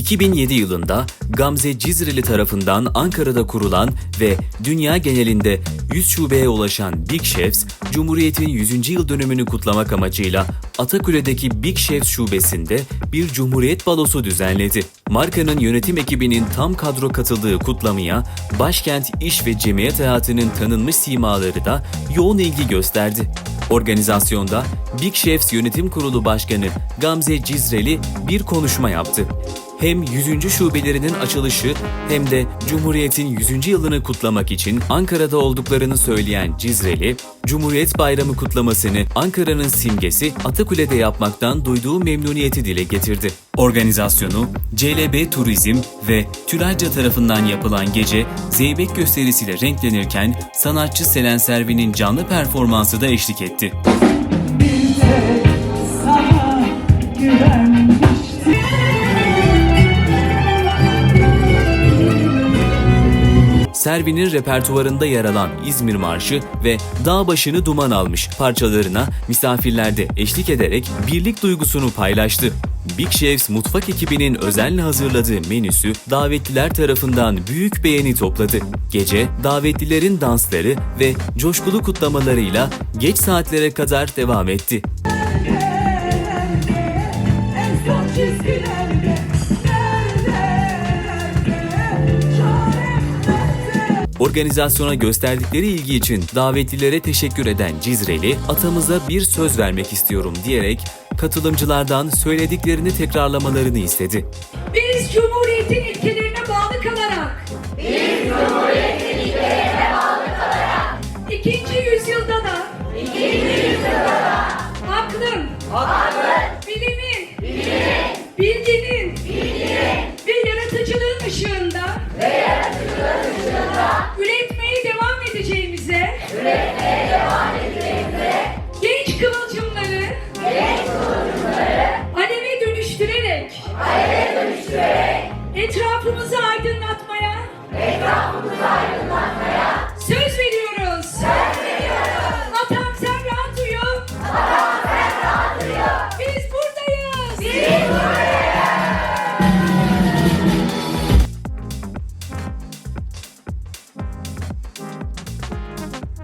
2007 yılında Gamze Cizreli tarafından Ankara'da kurulan ve dünya genelinde 100 şubeye ulaşan Big Chefs, Cumhuriyet'in 100. yıl dönümünü kutlamak amacıyla Atakule'deki Big Chefs şubesinde bir Cumhuriyet balosu düzenledi. Markanın yönetim ekibinin tam kadro katıldığı kutlamaya başkent iş ve cemiyet hayatının tanınmış simaları da yoğun ilgi gösterdi. Organizasyonda Big Chefs Yönetim Kurulu Başkanı Gamze Cizreli bir konuşma yaptı. Hem 100. şubelerinin açılışı hem de Cumhuriyet'in 100. yılını kutlamak için Ankara'da olduklarını söyleyen Cizreli, Cumhuriyet Bayramı kutlamasını Ankara'nın simgesi Atakule'de yapmaktan duyduğu memnuniyeti dile getirdi. Organizasyonu CLB Turizm ve Tülayca tarafından yapılan gece Zeybek gösterisiyle renklenirken sanatçı Selen Servi'nin canlı performansı da eşlik etti. Bir tek sana güvenmiştim. Servi'nin repertuarında yer alan İzmir Marşı ve Dağ Başını Duman Almış parçalarına misafirlerde eşlik ederek birlik duygusunu paylaştı. Big Chefs mutfak ekibinin özenle hazırladığı menüsü davetliler tarafından büyük beğeni topladı. Gece davetlilerin dansları ve coşkulu kutlamalarıyla geç saatlere kadar devam etti. Organizasyona gösterdikleri ilgi için davetlilere teşekkür eden Cizreli, atamıza bir söz vermek istiyorum diyerek katılımcılardan söylediklerini tekrarlamalarını istedi. Biz Cumhuriyet'in ilkelerine bağlı kalarak, biz Cumhuriyet'in ilkelerine bağlı kalarak, ikinci yüzyılda da, ikinci yüzyılda da, aklın, aklın, bilimin, bilimin, bilginin, bilginin. Ve yaratıcılığın ışığında, ve yaratıcılığın ışığında, Yeah.